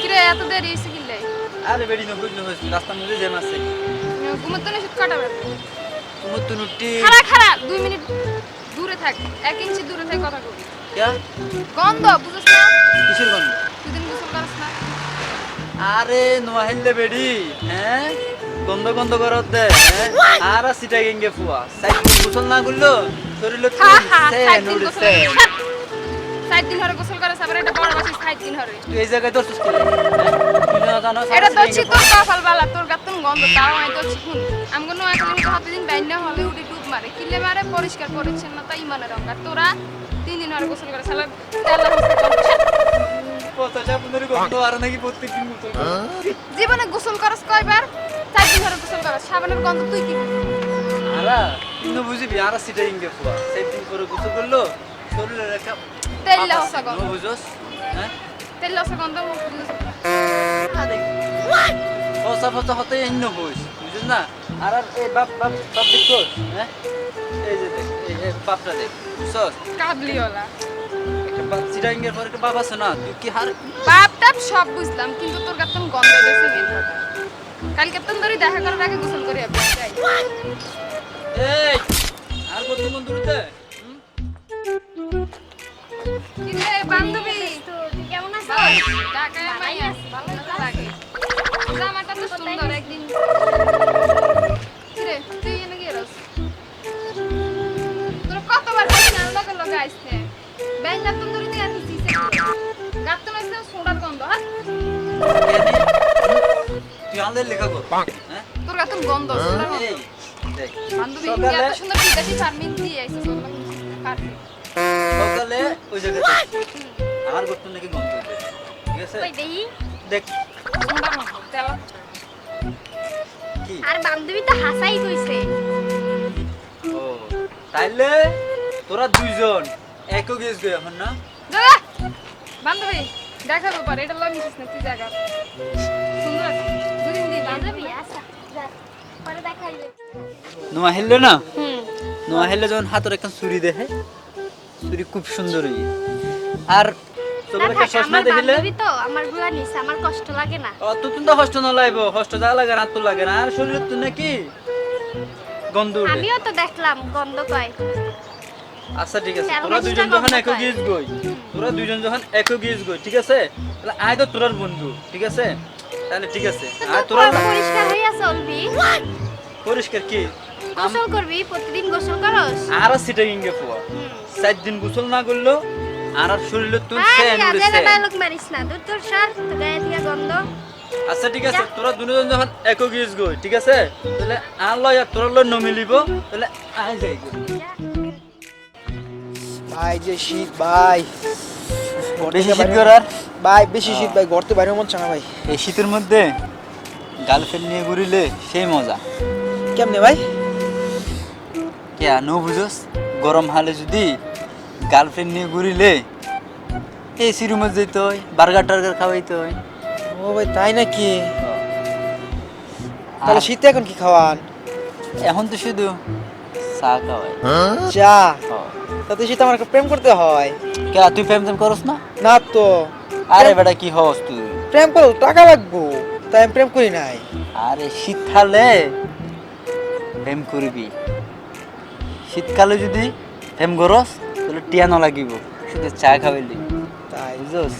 কিরে এত দেরি হয়েছে কিনলে? আরে বেড়ি রাস্তার মধ্যে জ্যাম আছে। ঘুমোর তো নিষেধ কাটাবে। তোমার তো নুটি খারা খারা দুই মিনিট দূরে থাক এক ইঞ্চি দূরে থাক কথা কবি। গন্ধ বুঝছ না। কিসের গন্ধ? তুই দিন গোসল করিস না। আরে নোয়া হেললে বেড়ি হ্যাঁ? গন্ধ গন্ধ করত দে হ্যাঁ? আর সিটা গেঙ্গে ফুয়া। সাইড গোসল না করল শরীরে সে নুড়ছে। দিন ধরে গোসল করে সাবার এটা বড় বাসি সাত দিন তুই এই জায়গায় জানো এটা তো বালা তোর গাতন গন্ধ তাও আমি তো নয় কিলোমিটার হাতে দিন বাইন না হলে উঠি ডুব মারে। কিলে মারে পরিষ্কার পরিচ্ছন্নতা ইমানের রঙ তোরা তিন দিন ধরে গোসল করে সালা তেল পচা আপনাদের গন্ধ আর নাকি প্রত্যেকদিন গোসল। জীবনে গোসল করস কয়বার? চার দিন ধরে গোসল করস। সাবানের গন্ধ তুই কি আরা কিন্তু বুঝবি আর সিটা গেঙ্গে ফুয়া। সাইড দিন করে গোসল করল শরীরের একটা তেল লসা গন্ধ। নো বুঝোস? হ্যাঁ? তেল লসা গন্ধ ফসা ফসা হতে অন্য বইস বুঝিস না? আর আর এই বাপ বাপ বাপ দেখো হ্যাঁ? এই যে দেখ এই এই বাপটা দেখ বুঝছস? কাবলিওয়ালা। একটা বাপ চিরাঙ্গের পর একটা বাপ আছে না তুই কি হার বাপ টাপ সব বুঝলাম কিন্তু তোর গাতন গন্ধ গেছে মেন কথা কালকে তোর ধরে দেখা করার আগে গোসল করে যাবি এই আর কত মন দূরতে কি বান্ধবী? তুই কেমন আছিস ভালো, ঢাকায় মাইয়া, ভালো লাগে। জামাটা তো সুন্দর একদিন। আনলে লেখা কর। হ্যাঁ? তোর গন্ধ, বান্ধবী, এত সুন্দর বিদেশি দিয়ে সকালে ওই করতে নাকি। ঠিক আছে? দেখ। কি? আর বান্ধবী তো হাসাই কইছে। ও তাইলে তোরা দুইজন একও গেছ গে এখন না। বান্ধবী দেখাবো পারে এটা লগ নিছিস না তুই জায়গা সুন্দর আছে নোয়া হেললে না? নোয়া হেললে যখন হাতের একটা চুরি দেখে চুরি খুব সুন্দর হই আর তোর একটা থাক চশমা দেখিলে তো আমারগুলা নিছে আমার কষ্ট লাগে না। অত তুমি তো কষ্ট না লাগবো কষ্ট যা লাগে না তো লাগে না। আর শরীরে তো নাকি গন্ধ আমিও তো দেখলাম গন্ধ কয় আচ্ছা ঠিক আছে। তোরা দুজন যখন গই তোরা দুজন যখন গই ঠিক আছে? তাহলে আয় তো তোরার বন্ধু ঠিক আছে? তাহলে ঠিক আছে। আর তোরা পরিষ্কার হইয়া চলবি পরিষ্কার কি? গোসল করবি প্রতিদিন গোসল করস? আর সিটা গিঙ্গে পোয়া। চার দিন গোসল না করল আর আর শরীরে তোর আজে উড়েছে। ডায়লগ মারিস না। দূর তোর সার তো গায়ে থেকে গন্ধ। আচ্ছা ঠিক আছে তোরা দুজন যখন একও গিয়েছ গই ঠিক আছে? তাহলে আর লয় আর তোরা লয় নমিলিব তাহলে আয় যাই। ভাই যে শীত ভাই। বেশি শীত করার? ভাই বেশি শীত ভাই ঘরতে বাইরে মন না ভাই। এই শীতের মধ্যে গার্লফ্রেন্ড নিয়ে ঘুরিলে সেই মজা। কেমনে ভাই? কে নো বুঝোস? গরম হালে যদি গার্লফ্রেন্ড নিয়ে ঘুরিলে এই সিরুমে যেতে হয় বার্গার টার্গার খাওয়াইতে হয়। ও ভাই তাই নাকি? তাহলে শীতে এখন কি খাওয়ান? এখন তো শুধু চা খাওয়াই। চা। তাতে শীত আমার প্রেম করতে হয়। কে তুই প্রেম টেম করস না? না তো। আরে বেটা কি হস তুই? প্রেম করো টাকা লাগবো তাই আমি প্রেম করি নাই। আরে শীতকালে প্রেম করবি। শীতকালে যদি প্রেম করস তাহলে টিয়া না লাগিব শুধু চা খাওয়াইলি। তাই বুঝছস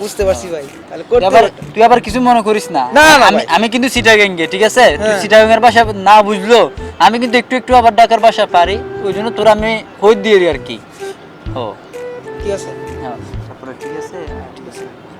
বুঝতে পারছি ভাই তাহলে আবার তুই আবার কিছু মনে করিস না। না, আমি। আমি কিন্তু সিটাগাঙ্গে ঠিক আছে? তুই হ্যাঁ। সিটাগাঙ্গের ভাষা না বুঝলো আমি কিন্তু একটু একটু আবার ডাকার ভাষা পারি ওই জন্য তোর আমি হই দিয়ে দিই আর কি। ও ঠিক আছে? ですね。